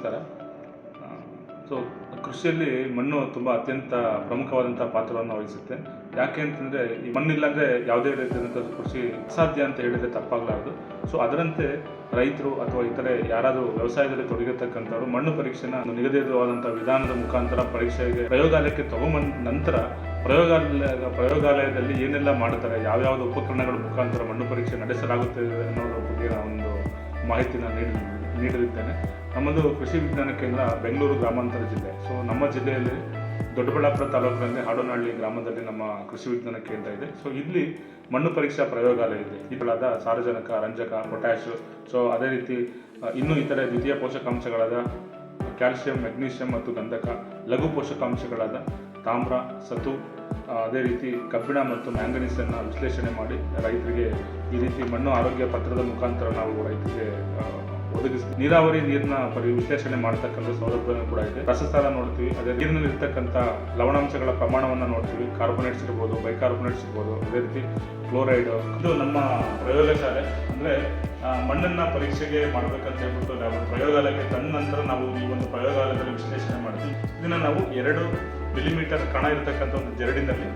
ನಮಸ್ಕಾರ. ಸೊ, ಕೃಷಿಯಲ್ಲಿ ಮಣ್ಣು ತುಂಬ ಅತ್ಯಂತ ಪ್ರಮುಖವಾದಂಥ ಪಾತ್ರವನ್ನು ವಹಿಸುತ್ತೆ. ಯಾಕೆ ಅಂತಂದರೆ, ಈ ಮಣ್ಣಿಲ್ಲಾಂದರೆ ಯಾವುದೇ ರೀತಿಯಾದಂಥ ಕೃಷಿ ಅಸಾಧ್ಯ ಅಂತ ಹೇಳಿದರೆ ತಪ್ಪಾಗಲಾರದು. ಸೊ, ಅದರಂತೆ ರೈತರು ಅಥವಾ ಇತರೆ ಯಾರಾದರೂ ವ್ಯವಸಾಯದಲ್ಲಿ ತೊಡಗಿರ್ತಕ್ಕಂಥವ್ರು ಮಣ್ಣು ಪರೀಕ್ಷೆನ ನಿಗದಿತವಾದಂಥ ವಿಧಾನದ ಮುಖಾಂತರ ಪರೀಕ್ಷೆಗೆ ಪ್ರಯೋಗಾಲಯಕ್ಕೆ ತಗೊಂಬಂದ ನಂತರ ಪ್ರಯೋಗಾಲಯ, ಪ್ರಯೋಗಾಲಯದಲ್ಲಿ ಏನೆಲ್ಲ ಮಾಡ್ತಾರೆ ಯಾವ್ಯಾವ ಉಪಕರಣಗಳ ಮುಖಾಂತರ ಮಣ್ಣು ಪರೀಕ್ಷೆ ನಡೆಸಲಾಗುತ್ತದೆ ಅನ್ನೋದ್ರ ಬಗ್ಗೆ ಒಂದು ಮಾಹಿತಿನ ನೀಡಿ ನೀಡಲಿದ್ದೇನೆ. ನಮ್ಮದು ಕೃಷಿ ವಿಜ್ಞಾನ ಕೇಂದ್ರ ಬೆಂಗಳೂರು ಗ್ರಾಮಾಂತರ ಜಿಲ್ಲೆ. ಸೊ ನಮ್ಮ ಜಿಲ್ಲೆಯಲ್ಲಿ ದೊಡ್ಡಬಳ್ಳಾಪುರ ತಾಲೂಕಿನಲ್ಲಿ ಹಾಡೋನಹಳ್ಳಿ ಗ್ರಾಮದಲ್ಲಿ ನಮ್ಮ ಕೃಷಿ ವಿಜ್ಞಾನ ಕೇಂದ್ರ ಇದೆ. ಸೊ ಇಲ್ಲಿ ಮಣ್ಣು ಪರೀಕ್ಷಾ ಪ್ರಯೋಗಾಲಯ ಇದೆ. ಇವುಗಳಾದ ಸಾರಜನಕ, ರಂಜಕ ಪೊಟ್ಯಾಶು ಸೊ ಅದೇ ರೀತಿ ಇನ್ನೂ ಇತರೆ ದ್ವಿತೀಯ ಪೋಷಕಾಂಶಗಳಾದ ಕ್ಯಾಲ್ಸಿಯಂ ಮೆಗ್ನೀಷಿಯಂ ಮತ್ತು ಗಂಧಕ, ಲಘು ಪೋಷಕಾಂಶಗಳಾದ ತಾಮ್ರ, ಸತು ಅದೇ ರೀತಿ ಕಬ್ಬಿಣ ಮತ್ತು ಮ್ಯಾಂಗನೀಸನ್ನು ವಿಶ್ಲೇಷಣೆ ಮಾಡಿ ರೈತರಿಗೆ ಈ ರೀತಿ ಮಣ್ಣು ಆರೋಗ್ಯ ಪತ್ರದ ಮುಖಾಂತರ ನಾವು ರೈತರಿಗೆ ಆ, ಒದಗಿಸ್ತೀವಿ ನೀರಾವರಿ ನೀರಿನ ಪರಿ ವಿಶ್ಲೇಷಣೆ ಮಾಡತಕ್ಕಂಥ ಸೌಲಭ್ಯವನ್ನು ಕೂಡ ಇದೆ. ರಸಸಾರ ನೋಡ್ತೀವಿ ಅದೇ ನೀರಿನಲ್ಲಿ ಇರ್ತಕ್ಕಂಥ ಲವಣಾಂಶಗಳ ಪ್ರಮಾಣವನ್ನು ನೋಡ್ತೀವಿ. ಕಾರ್ಬೋನೇಟ್ಸ್ ಇರ್ಬೋದು ಬೈಕಾರ್ಬೋನೇಟ್ಸ್ ಇರ್ಬೋದು ಅದೇ ರೀತಿ ಕ್ಲೋರೈಡ್. ಇದು ನಮ್ಮ ಪ್ರಯೋಗಶಾಲೆ. ಅಂದರೆ ಮಣ್ಣನ್ನು ಪರೀಕ್ಷೆಗೆ ಮಾಡಬೇಕಂತ ಹೇಳ್ಬಿಟ್ಟು ನಾವು ಪ್ರಯೋಗಾಲಯಕ್ಕೆ ತಂದ ನಂತರ ನಾವು ಈ ಒಂದು ಪ್ರಯೋಗಾಲಯದಲ್ಲಿ ವಿಶ್ಲೇಷಣೆ ಮಾಡ್ತೀವಿ. ಇದನ್ನು ನಾವು ಎರಡು ಮಿಲಿಮೀಟರ್ ಕಣ ಇರತಕ್ಕಂಥ ಒಂದು ಜರಡಿನಲ್ಲಿ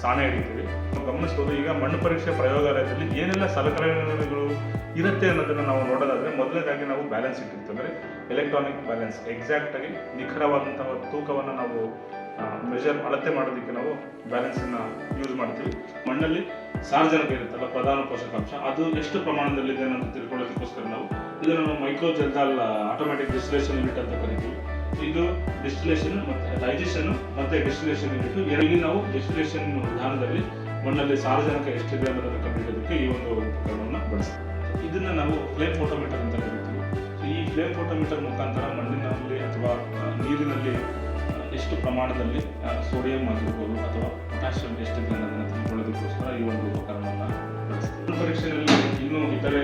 ಸಾಣೆ ಹಿಡಿತೀವಿ. ನಾವು ಗಮನಿಸ್ಬೋದು, ಈಗ ಮಣ್ಣು ಪರೀಕ್ಷೆ ಪ್ರಯೋಗಾಲಯದಲ್ಲಿ ಏನೆಲ್ಲ ಸಲಕರಣೆಗಳು ಇರುತ್ತೆ ಅನ್ನೋದನ್ನು ನಾವು ನೋಡೋದಾದರೆ, ಮೊದಲನೇದಾಗಿ ನಾವು ಬ್ಯಾಲೆನ್ಸ್ ಇಟ್ಟಿರ್ತೀವಿ ಅಂದರೆ ಎಲೆಕ್ಟ್ರಾನಿಕ್ ಬ್ಯಾಲೆನ್ಸ್ ಎಕ್ಸಾಕ್ಟಾಗಿ ನಿಖರವಾದಂತಹ ತೂಕವನ್ನು ನಾವು ಮೆಷರ್ ಅಳತೆ ಮಾಡೋದಕ್ಕೆ ನಾವು ಬ್ಯಾಲೆನ್ಸನ್ನು ಯೂಸ್ ಮಾಡ್ತೀವಿ. ಮಣ್ಣಲ್ಲಿ ಸಾರ್ವಜನಿಕ ಇರುತ್ತಲ್ಲ, ಪ್ರಧಾನ ಪೋಷಕಾಂಶ, ಅದು ಎಷ್ಟು ಪ್ರಮಾಣದಲ್ಲಿದೆ ಅನ್ನೋದು ತಿಳ್ಕೊಳ್ಳೋದಕ್ಕೋಸ್ಕರ ನಾವು ಇದನ್ನು ನಾವು ಆಟೋಮ್ಯಾಟಿಕ್ ಡಿಸ್ಲೇಷನ್ ಯೂನಿಟ್ ಅಂತ ಕರಿತೀವಿ. ಇದು ಡಿಸ್ಟಿಲೇಷನ್ ಮತ್ತೆ ಡೈಜೆಷನ್ ಮತ್ತೆ ಡಿಸ್ಟಿಲೇಷನ್ ಇಟ್ಟು ಇಲ್ಲಿ ನಾವು ಡಿಸ್ಟಿಲೇಷನ್ ವಿಧಾನದಲ್ಲಿ ಮಣ್ಣಲ್ಲಿ ಸಾರಜನಕ ಎಷ್ಟಿದೆ ಅನ್ನೋದನ್ನು ಕಂಡುಹಿಡಿಯೋದಕ್ಕೆ ಈ ಒಂದು ಉಪಕರಣವನ್ನು ಬಳಸ್ತೀವಿ. ಇದನ್ನ ನಾವು ಫ್ಲೇಮ್ ಫೋಟೋಮೀಟರ್ ಅಂತ ಕರಿತೀವಿ. ಈ ಫ್ಲೇಮ್ ಫೋಟೋಮೀಟರ್ ಮುಖಾಂತರ ಮಣ್ಣಿನಲ್ಲಿ ಅಥವಾ ನೀರಿನಲ್ಲಿ ಎಷ್ಟು ಪ್ರಮಾಣದಲ್ಲಿ ಸೋಡಿಯಂ ಆಗಿರ್ಬೋದು ಅಥವಾ ಪೊಟ್ಯಾಷಿಯಂ ಎಷ್ಟಿದೆ ಅನ್ನೋದನ್ನು ತಿಳ್ಕೊಳ್ಳೋದಕ್ಕೋಸ್ಕರ ಈ ಒಂದು ಉಪಕರಣವನ್ನು ಬಳಸ್ತೀವಿ. ಪರೀಕ್ಷೆಯಲ್ಲಿ ಇನ್ನೂ ಇತರೆ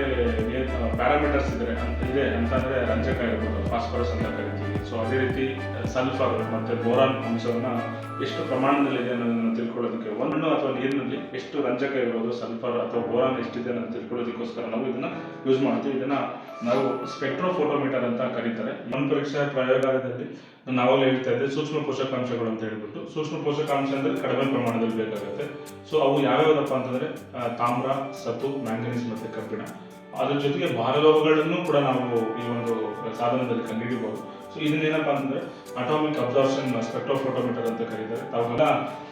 ಪ್ಯಾರಾಮೀಟರ್ಸ್ ಇದೆ ಅಂತ ಇದೆ ಅಂತಂದ್ರೆ ರಂಜಕ ಇರ್ಬೋದು, ಫಾಸ್ಫರಸ್ ಅಂತ ಕರಿತೀವಿ. ಸೊ ಅದೇ ರೀತಿ ಸಲ್ಫರ್ ಮತ್ತೆ ಬೋರಾನ್ ಅಂಶವನ್ನ ಎಷ್ಟು ಪ್ರಮಾಣದಲ್ಲಿ ಇದೆ ಅನ್ನೋದನ್ನು ತಿಳ್ಕೊಳ್ಳೋದಕ್ಕೆ ಒಂದು ಅಥವಾ ನೀರಿನಲ್ಲಿ ಎಷ್ಟು ರಂಜಕ ಇರ್ಬೋದು ಸಲ್ಫರ್ ಅಥವಾ ಬೋರಾನ್ ಎಷ್ಟಿದೆ ಅನ್ನೋದು ತಿಳ್ಕೊಳ್ಳೋದಕ್ಕೋಸ್ಕರ ನಾವು ಇದನ್ನ ಯೂಸ್ ಮಾಡ್ತೀವಿ. ಇದನ್ನ ನಾವು ಸ್ಪೆಕ್ಟ್ರೋಫೋಟೋಮೀಟರ್ ಅಂತ ಕರೀತಾರೆ. ಮಣ್ಣು ಪರೀಕ್ಷಾ ಪ್ರಯೋಗಾಲಯದಲ್ಲಿ ನಾನು ಆವಾಗಲೇ ಹೇಳ್ತಾ ಇದ್ದೆ ಸೂಕ್ಷ್ಮ ಪೋಷಕಾಂಶಗಳು ಅಂತ ಹೇಳ್ಬಿಟ್ಟು. ಸೂಕ್ಷ್ಮ ಪೋಷಕಾಂಶ ಅಂದ್ರೆ ಕಡಿಮೆ ಪ್ರಮಾಣದಲ್ಲಿ ಬೇಕಾಗುತ್ತೆ. ಸೊ ಅವು ಯಾವ್ಯಾವದಪ್ಪ ಅಂತಂದ್ರೆ ತಾಮ್ರ ಸತು ಮ್ಯಾಂಗನೀಸ್ ಮತ್ತೆ ಕಬ್ಬಿಣ. ಅದ್ರ ಜೊತೆಗೆ ಭಾರಲೋಹಗಳನ್ನು ಕೂಡ ನಾವು ಈ ಒಂದು ಸಾಧನದಲ್ಲಿ ಕಂಡುಹಿಡಿಯಬಹುದು. ಸೊ ಇದನ್ನೇನಪ್ಪ ಅಂತಂದ್ರೆ ಅಟಾಮಿಕ್ ಅಬ್ಸಾರ್ಷನ್ ಸ್ಪೆಕ್ಟ್ರೋಫೋಟೋಮೀಟರ್ ಅಂತ ಕರೀತಾರೆ. ತಾವೆಲ್ಲ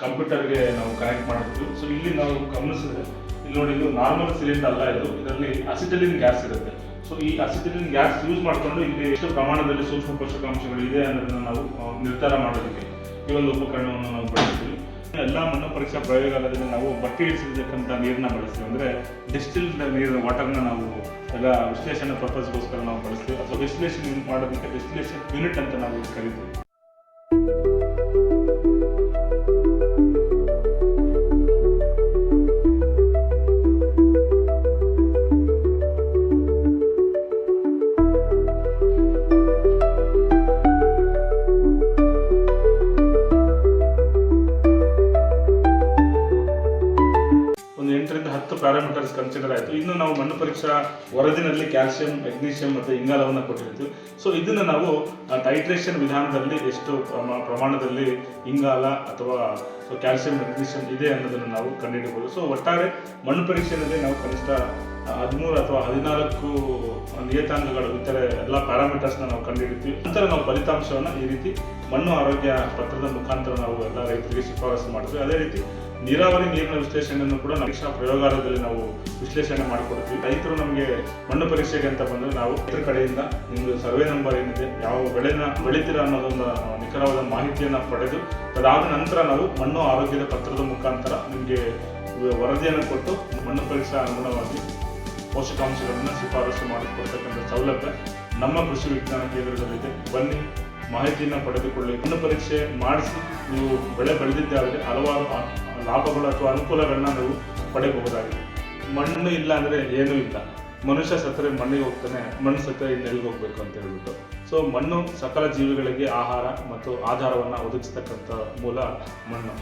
ಕಂಪ್ಯೂಟರ್ಗೆ ನಾವು ಕನೆಕ್ಟ್ ಮಾಡಿರ್ತೀವಿ ಸೊ ಇಲ್ಲಿ ನಾವು ಗಮನಿಸಿದ್ರೆ, ಇಲ್ಲಿ ನೋಡಿ ಇದು ನಾರ್ಮಲ್ ಸಿಲಿಂಡರ್ ಅಲ್ಲ ಇದು. ಇದರಲ್ಲಿ ಅಸಿಟಲಿನ್ ಗ್ಯಾಸ್ ಇರುತ್ತೆ. ಸೊ ಈ ಅಸಿಟಲಿನ್ ಗ್ಯಾಸ್ ಯೂಸ್ ಮಾಡಿಕೊಂಡು ಇಲ್ಲಿ ಎಷ್ಟು ಪ್ರಮಾಣದಲ್ಲಿ ಸೂಕ್ಷ್ಮ ಪೋಷಕಾಂಶಗಳು ಇದೆ ಅನ್ನೋದನ್ನ ನಾವು ನಿರ್ಧಾರ ಮಾಡೋದಕ್ಕೆ ಈ ಒಂದು ಉಪಕರಣವನ್ನು ನಾವು ಬಳಸ್ತೀವಿ. ಎಲ್ಲ ಮಣ್ಣು ಪರೀಕ್ಷಾ ಪ್ರಯೋಗಾಲಯದಲ್ಲಿ ನಾವು ಬಟ್ಟೆ ಇಳಿಸಿರ್ತಕ್ಕಂಥ ನೀರನ್ನ ಬಳಸ್ತೀವಿ. ಅಂದ್ರೆ ಡಿಸ್ಟಿಲ್ಡ್ ನೀರಿನ ವಾಟರ್ನ ನಾವು ಎಲ್ಲ ವಿಶ್ಲೇಷಣೆ ಪರ್ಪಸ್ಗೋಸ್ಕರ ನಾವು ಬಳಸ್ತೀವಿ. ಅಥವಾ ವಿಶ್ಲೇಷಣೆ ಮಾಡೋದಕ್ಕೆ ಡಿಸ್ಟಿಲೇಷನ್ ಯೂನಿಟ್ ಅಂತ ನಾವು ಕರಿತೀವಿ. ಪ್ಯಾರಾಮೀಟರ್ಸ್ ಕನ್ಸಿಡರ್ ಆಯಿತು. ಇನ್ನು ನಾವು ಮಣ್ಣು ಪರೀಕ್ಷಾ ವರದಿನಲ್ಲಿ ಕ್ಯಾಲ್ಸಿಯಂ ಮೆಗ್ನೀಷಿಯಂ ಮತ್ತು ಇಂಗಾಲವನ್ನು ಕೊಟ್ಟಿರ್ತೀವಿ. ಸೊ ಇದನ್ನು ನಾವು ಟೈಟ್ರೇಷನ್ ವಿಧಾನದಲ್ಲಿ ಎಷ್ಟು ಪ್ರಮ- ಪ್ರಮಾಣದಲ್ಲಿ ಇಂಗಾಲ ಅಥವಾ ಕ್ಯಾಲ್ಸಿಯಂ ಮೆಗ್ನೀಷಿಯಂ ಇದೆ ಅನ್ನೋದನ್ನು ನಾವು ಕಂಡುಹಿಡಬಹುದು ಸೊ ಒಟ್ಟಾರೆ ಮಣ್ಣು ಪರೀಕ್ಷೆಯಲ್ಲಿ ನಾವು ಕನಿಷ್ಠ ಹದಿಮೂರು ಅಥವಾ ಹದಿನಾಲ್ಕು ನಿಯತಾಂಕಗಳು ಇತರೆ ಎಲ್ಲ ಪ್ಯಾರಾಮೀಟರ್ಸ್ನ ನಾವು ಕಂಡುಹಿಡಿತೀವಿ. ನಂತರ ನಾವು ಫಲಿತಾಂಶವನ್ನು ಈ ರೀತಿ ಮಣ್ಣು ಆರೋಗ್ಯ ಪತ್ರದ ಮುಖಾಂತರ ನಾವು ಎಲ್ಲ ರೈತರಿಗೆ ಶಿಫಾರಸು ಮಾಡ್ತೀವಿ ಅದೇ ರೀತಿ ನೀರಾವರಿ ನೀರಿನ ವಿಶ್ಲೇಷಣೆಯನ್ನು ಕೂಡ ಪರೀಕ್ಷಾ ಪ್ರಯೋಗಾಲಯದಲ್ಲಿ ನಾವು ವಿಶ್ಲೇಷಣೆ ಮಾಡಿಕೊಡ್ತೀವಿ. ರೈತರು ನಮಗೆ ಮಣ್ಣು ಪರೀಕ್ಷೆಗೆ ಅಂತ ಬಂದರೆ ನಾವು ರೈತರ ಕಡೆಯಿಂದ ನಿಮ್ಮದು ಸರ್ವೆ ನಂಬರ್ ಏನಿದೆ, ಯಾವ ಬೆಳೆನ ಬೆಳೀತೀರ ಅನ್ನೋದೊಂದು ನಿಖರವಾದ ಮಾಹಿತಿಯನ್ನು ಪಡೆದು ಅದಾದ ನಂತರ ನಾವು ಮಣ್ಣು ಆರೋಗ್ಯದ ಪತ್ರದ ಮುಖಾಂತರ ನಿಮಗೆ ವರದಿಯನ್ನು ಕೊಟ್ಟು ಮಣ್ಣು ಪರೀಕ್ಷಾ ಅನುಗುಣವಾಗಿ ಪೋಷಕಾಂಶಗಳನ್ನು ಶಿಫಾರಸು ಮಾಡಿಕೊಡ್ತಕ್ಕಂಥ ಸೌಲಭ್ಯ ನಮ್ಮ ಕೃಷಿ ವಿಜ್ಞಾನ ಕೇಂದ್ರದಲ್ಲಿದೆ. ಬನ್ನಿ, ಮಾಹಿತಿಯನ್ನು ಪಡೆದುಕೊಳ್ಳಿ. ಮಣ್ಣು ಪರೀಕ್ಷೆ ಮಾಡಿಸಿ ನೀವು ಬೆಳೆ ಬೆಳೆದಿದ್ದಾದರೆ ಹಲವಾರು ಲಾಭಗಳು ಅಥವಾ ಅನುಕೂಲಗಳನ್ನ ನಾವು ಪಡೆಯಬಹುದಾಗಿದೆ. ಮಣ್ಣು ಇಲ್ಲ ಅಂದರೆ ಏನೂ ಇಲ್ಲ. ಮನುಷ್ಯ ಸತ್ತರೆ ಮಣ್ಣಿಗೆ ಹೋಗ್ತಾನೆ, ಮಣ್ಣು ಸತ್ತರೆ ಇನ್ನು ಎಲ್ಲಿಗೆ ಹೋಗ್ಬೇಕು ಅಂತ ಹೇಳ್ಬಿಟ್ಟು. ಸೊ ಮಣ್ಣು ಸಕಲ ಜೀವಿಗಳಿಗೆ ಆಹಾರ ಮತ್ತು ಆಧಾರವನ್ನು ಒದಗಿಸ್ತಕ್ಕಂಥ ಮೂಲ ಮಣ್ಣು.